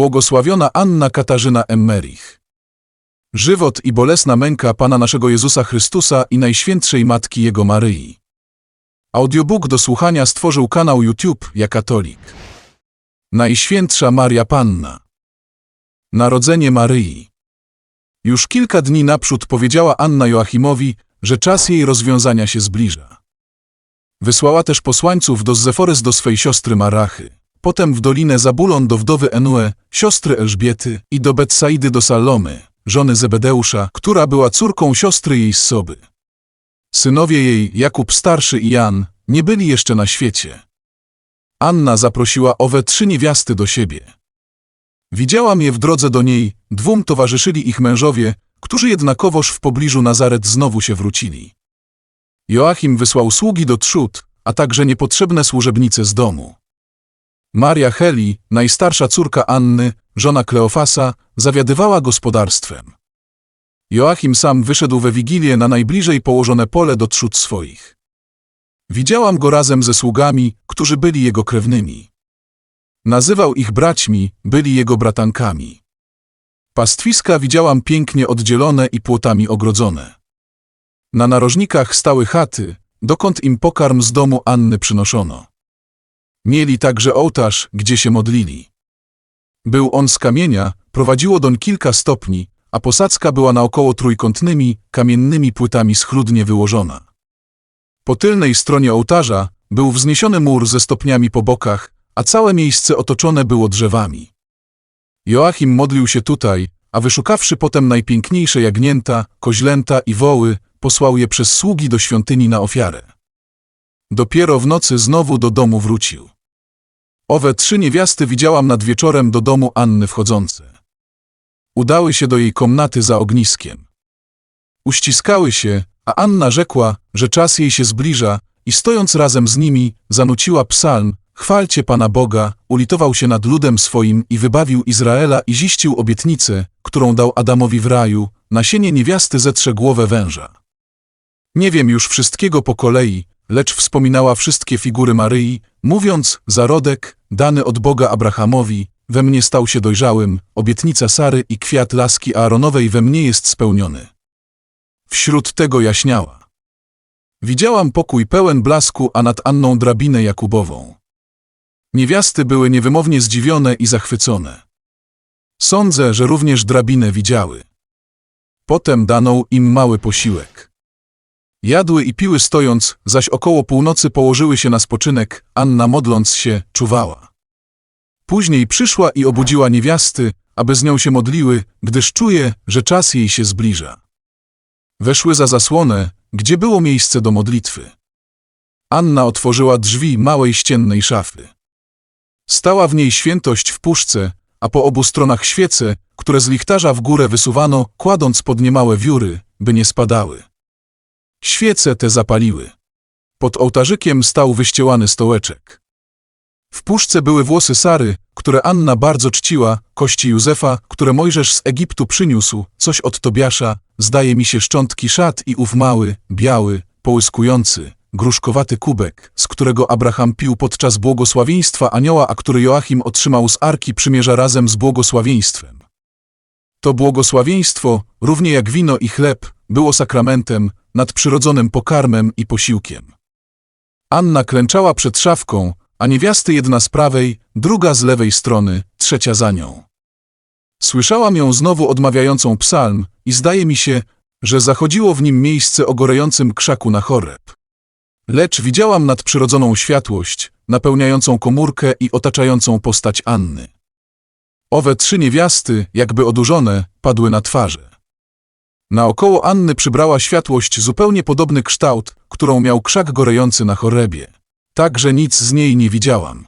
Błogosławiona Anna Katarzyna Emmerich. Żywot i bolesna męka Pana naszego Jezusa Chrystusa i Najświętszej Matki Jego Maryi. Audiobook do słuchania stworzył kanał YouTube Ja Katolik. Najświętsza Maria Panna. Narodzenie Maryi. Już kilka dni naprzód powiedziała Anna Joachimowi, że czas jej rozwiązania się zbliża. Wysłała też posłańców do Zeforys do swej siostry Marachy, potem w dolinę Zabulon do wdowy Enue, siostry Elżbiety i do Betsaidy do Salomy, żony Zebedeusza, która była córką siostry jej Soby. Synowie jej, Jakub starszy i Jan, nie byli jeszcze na świecie. Anna zaprosiła owe trzy niewiasty do siebie. Widziałam je w drodze do niej, dwóm towarzyszyli ich mężowie, którzy jednakowoż w pobliżu Nazaret znowu się wrócili. Joachim wysłał sługi do trzód, a także niepotrzebne służebnice z domu. Maria Heli, najstarsza córka Anny, żona Kleofasa, zawiadywała gospodarstwem. Joachim sam wyszedł we Wigilię na najbliżej położone pole do trzód swoich. Widziałam go razem ze sługami, którzy byli jego krewnymi. Nazywał ich braćmi, byli jego bratankami. Pastwiska widziałam pięknie oddzielone i płotami ogrodzone. Na narożnikach stały chaty, dokąd im pokarm z domu Anny przynoszono. Mieli także ołtarz, gdzie się modlili. Był on z kamienia, prowadziło doń kilka stopni, a posadzka była naokoło trójkątnymi, kamiennymi płytami schludnie wyłożona. Po tylnej stronie ołtarza był wzniesiony mur ze stopniami po bokach, a całe miejsce otoczone było drzewami. Joachim modlił się tutaj, a wyszukawszy potem najpiękniejsze jagnięta, koźlęta i woły, posłał je przez sługi do świątyni na ofiarę. Dopiero w nocy znowu do domu wrócił. Owe trzy niewiasty widziałam nad wieczorem do domu Anny wchodzące. Udały się do jej komnaty za ogniskiem. Uściskały się, a Anna rzekła, że czas jej się zbliża i stojąc razem z nimi, zanuciła psalm, chwalcie Pana Boga, ulitował się nad ludem swoim i wybawił Izraela i ziścił obietnicę, którą dał Adamowi w raju, nasienie niewiasty zetrze głowę węża. Nie wiem już wszystkiego po kolei, lecz wspominała wszystkie figury Maryi, mówiąc, zarodek, dany od Boga Abrahamowi, we mnie stał się dojrzałym, obietnica Sary i kwiat laski Aaronowej we mnie jest spełniony. Wśród tego jaśniała. Widziałam pokój pełen blasku, a nad Anną drabinę Jakubową. Niewiasty były niewymownie zdziwione i zachwycone. Sądzę, że również drabinę widziały. Potem dano im mały posiłek. Jadły i piły stojąc, zaś około północy położyły się na spoczynek, Anna modląc się, czuwała. Później przyszła i obudziła niewiasty, aby z nią się modliły, gdyż czuje, że czas jej się zbliża. Weszły za zasłonę, gdzie było miejsce do modlitwy. Anna otworzyła drzwi małej ściennej szafy. Stała w niej świętość w puszce, a po obu stronach świece, które z lichtarza w górę wysuwano, kładąc pod nie małe wióry, by nie spadały. Świece te zapaliły. Pod ołtarzykiem stał wyściełany stołeczek. W puszce były włosy Sary, które Anna bardzo czciła, kości Józefa, które Mojżesz z Egiptu przyniósł, coś od Tobiasza, zdaje mi się szczątki szat i ów mały, biały, połyskujący, gruszkowaty kubek, z którego Abraham pił podczas błogosławieństwa anioła, a który Joachim otrzymał z Arki Przymierza razem z błogosławieństwem. To błogosławieństwo, równie jak wino i chleb, było sakramentem, nadprzyrodzonym pokarmem i posiłkiem. Anna klęczała przed szafką, a niewiasty jedna z prawej, druga z lewej strony, trzecia za nią. Słyszałam ją znowu odmawiającą psalm i zdaje mi się, że zachodziło w nim miejsce o gorejącym krzaku na choreb. Lecz widziałam nadprzyrodzoną światłość, napełniającą komórkę i otaczającą postać Anny. Owe trzy niewiasty, jakby odurzone, padły na twarze. Naokoło Anny przybrała światłość zupełnie podobny kształt, którą miał krzak gorejący na chorebie. Tak, że nic z niej nie widziałam.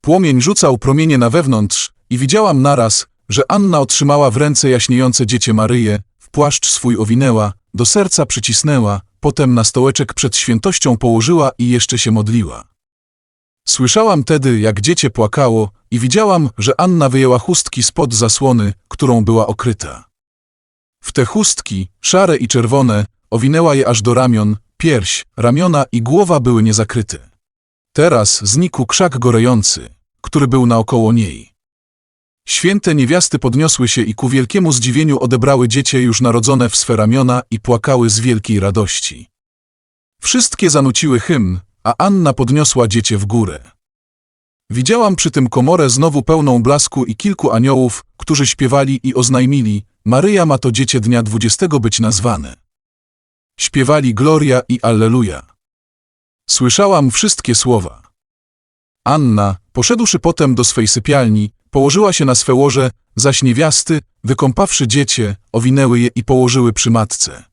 Płomień rzucał promienie na wewnątrz i widziałam naraz, że Anna otrzymała w ręce jaśniejące dziecię Maryję, w płaszcz swój owinęła, do serca przycisnęła, potem na stołeczek przed świętością położyła i jeszcze się modliła. Słyszałam tedy, jak dziecię płakało i widziałam, że Anna wyjęła chustki spod zasłony, którą była okryta. W te chustki, szare i czerwone, owinęła je aż do ramion, pierś, ramiona i głowa były niezakryte. Teraz znikł krzak gorejący, który był naokoło niej. Święte niewiasty podniosły się i ku wielkiemu zdziwieniu odebrały dziecię już narodzone w swe ramiona i płakały z wielkiej radości. Wszystkie zanuciły hymn, a Anna podniosła dziecię w górę. Widziałam przy tym komorę znowu pełną blasku i kilku aniołów, którzy śpiewali i oznajmili, Maryja ma to dziecię dnia dwudziestego być nazwane. Śpiewali Gloria i Alleluja. Słyszałam wszystkie słowa. Anna, poszedłszy potem do swej sypialni, położyła się na swe łoże, zaś niewiasty, wykąpawszy dziecię, owinęły je i położyły przy matce.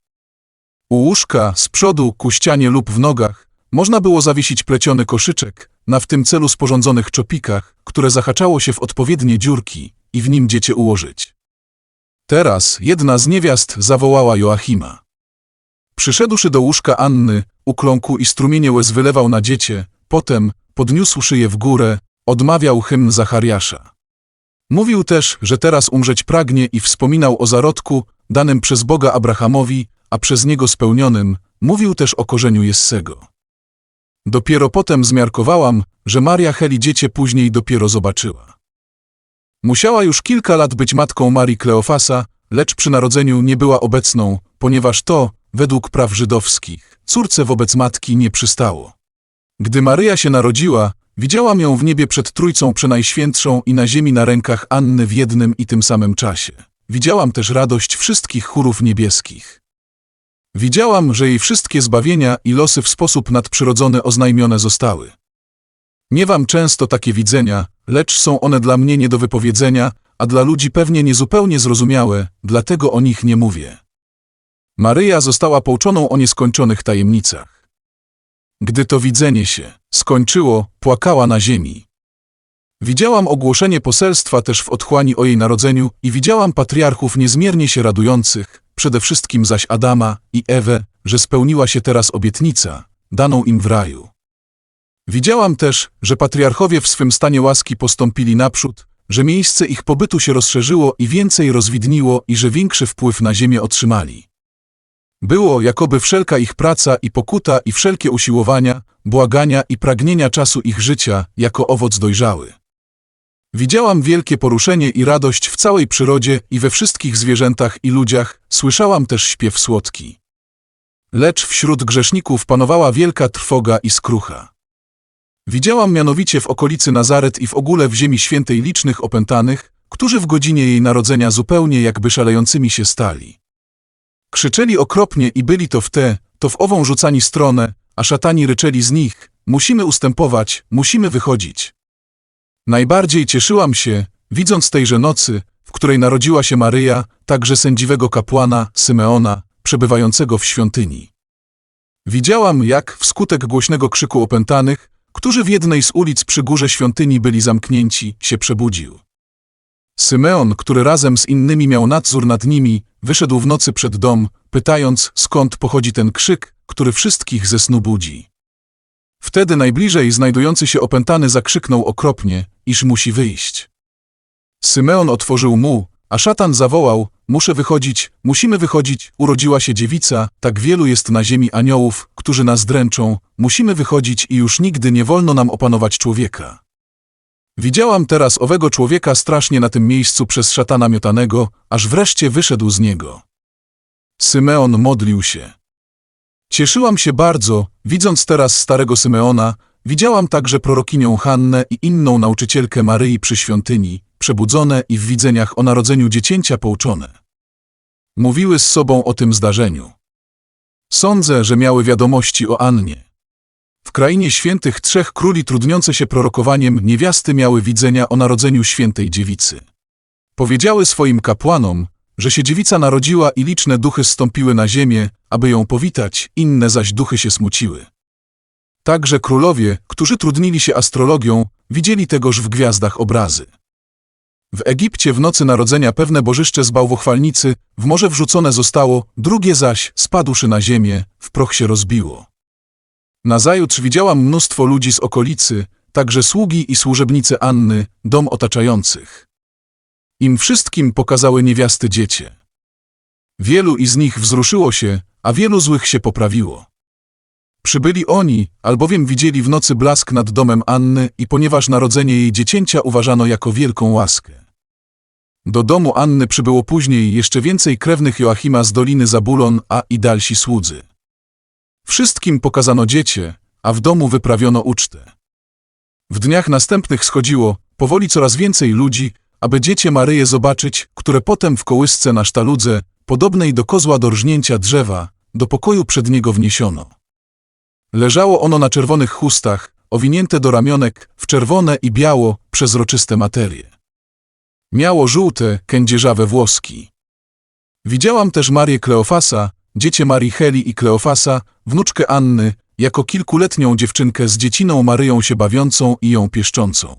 U łóżka, z przodu, ku ścianie lub w nogach, można było zawiesić pleciony koszyczek, na w tym celu sporządzonych czopikach, które zahaczało się w odpowiednie dziurki i w nim dziecię ułożyć. Teraz jedna z niewiast zawołała Joachima. Przyszedłszy do łóżka Anny, ukląkł i strumienie łez wylewał na dziecię, potem, podniósłszy je w górę, odmawiał hymn Zachariasza. Mówił też, że teraz umrzeć pragnie i wspominał o zarodku, danym przez Boga Abrahamowi, a przez niego spełnionym, mówił też o korzeniu Jessego. Dopiero potem zmiarkowałam, że Maria Heli dziecię później dopiero zobaczyła. Musiała już kilka lat być matką Marii Kleofasa, lecz przy narodzeniu nie była obecną, ponieważ to, według praw żydowskich, córce wobec matki nie przystało. Gdy Maryja się narodziła, widziałam ją w niebie przed Trójcą Przenajświętszą i na ziemi na rękach Anny w jednym i tym samym czasie. Widziałam też radość wszystkich chórów niebieskich. Widziałam, że jej wszystkie zbawienia i losy w sposób nadprzyrodzony oznajmione zostały. Miewam często takie widzenia, lecz są one dla mnie nie do wypowiedzenia, a dla ludzi pewnie niezupełnie zrozumiałe, dlatego o nich nie mówię. Maryja została pouczoną o nieskończonych tajemnicach. Gdy to widzenie się skończyło, płakała na ziemi. Widziałam ogłoszenie poselstwa też w otchłani o jej narodzeniu i widziałam patriarchów niezmiernie się radujących, przede wszystkim zaś Adama i Ewę, że spełniła się teraz obietnica, daną im w raju. Widziałam też, że patriarchowie w swym stanie łaski postąpili naprzód, że miejsce ich pobytu się rozszerzyło i więcej rozwidniło i że większy wpływ na ziemię otrzymali. Było, jakoby wszelka ich praca i pokuta i wszelkie usiłowania, błagania i pragnienia czasu ich życia, jako owoc dojrzały. Widziałam wielkie poruszenie i radość w całej przyrodzie i we wszystkich zwierzętach i ludziach, słyszałam też śpiew słodki. Lecz wśród grzeszników panowała wielka trwoga i skrucha. Widziałam mianowicie w okolicy Nazaret i w ogóle w ziemi świętej licznych opętanych, którzy w godzinie jej narodzenia zupełnie jakby szalejącymi się stali. Krzyczeli okropnie i byli to w tę, to w ową rzucani stronę, a szatani ryczeli z nich, musimy ustępować, musimy wychodzić. Najbardziej cieszyłam się, widząc tejże nocy, w której narodziła się Maryja, także sędziwego kapłana, Symeona, przebywającego w świątyni. Widziałam, jak, wskutek głośnego krzyku opętanych, którzy w jednej z ulic przy górze świątyni byli zamknięci, się przebudził. Symeon, który razem z innymi miał nadzór nad nimi, wyszedł w nocy przed dom, pytając, skąd pochodzi ten krzyk, który wszystkich ze snu budzi. Wtedy najbliżej znajdujący się opętany zakrzyknął okropnie, iż musi wyjść. Symeon otworzył mu, a szatan zawołał, muszę wychodzić, musimy wychodzić, urodziła się dziewica, tak wielu jest na ziemi aniołów, którzy nas dręczą, musimy wychodzić i już nigdy nie wolno nam opanować człowieka. Widziałam teraz owego człowieka strasznie na tym miejscu przez szatana miotanego, aż wreszcie wyszedł z niego. Symeon modlił się. Cieszyłam się bardzo, widząc teraz starego Symeona, widziałam także prorokinią Hannę i inną nauczycielkę Maryi przy świątyni, przebudzone i w widzeniach o narodzeniu dziecięcia pouczone. Mówiły z sobą o tym zdarzeniu. Sądzę, że miały wiadomości o Annie. W krainie świętych trzech króli trudniące się prorokowaniem niewiasty miały widzenia o narodzeniu świętej dziewicy. Powiedziały swoim kapłanom, że się dziewica narodziła i liczne duchy zstąpiły na ziemię, aby ją powitać, inne zaś duchy się smuciły. Także królowie, którzy trudnili się astrologią, widzieli tegoż w gwiazdach obrazy. W Egipcie w nocy narodzenia pewne bożyszcze z bałwochwalnicy w morze wrzucone zostało, drugie zaś, spadłszy na ziemię, w proch się rozbiło. Nazajutrz widziałam mnóstwo ludzi z okolicy, także sługi i służebnice Anny, dom otaczających. Im wszystkim pokazały niewiasty dziecię. Wielu i z nich wzruszyło się, a wielu złych się poprawiło. Przybyli oni, albowiem widzieli w nocy blask nad domem Anny i ponieważ narodzenie jej dziecięcia uważano jako wielką łaskę. Do domu Anny przybyło później jeszcze więcej krewnych Joachima z Doliny Zabulon, a i dalsi słudzy. Wszystkim pokazano dziecię, a w domu wyprawiono ucztę. W dniach następnych schodziło powoli coraz więcej ludzi, aby dziecię Maryję zobaczyć, które potem w kołysce na sztaludze, podobnej do kozła do rżnięcia drzewa, do pokoju przed niego wniesiono. Leżało ono na czerwonych chustach, owinięte do ramionek, w czerwone i biało, przezroczyste materie. Miało żółte, kędzierzawe włoski. Widziałam też Marię Kleofasa, dziecię Marii Heli i Kleofasa, wnuczkę Anny, jako kilkuletnią dziewczynkę z dzieciną Maryją się bawiącą i ją pieszczącą.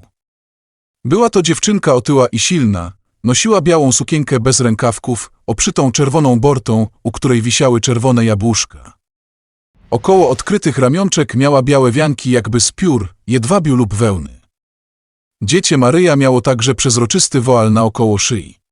Była to dziewczynka otyła i silna, nosiła białą sukienkę bez rękawków, oprzytą czerwoną bortą, u której wisiały czerwone jabłuszka. Około odkrytych ramionczek miała białe wianki jakby z piór, jedwabiu lub wełny. Dziecię Maryja miało także przezroczysty woal naokoło szyi.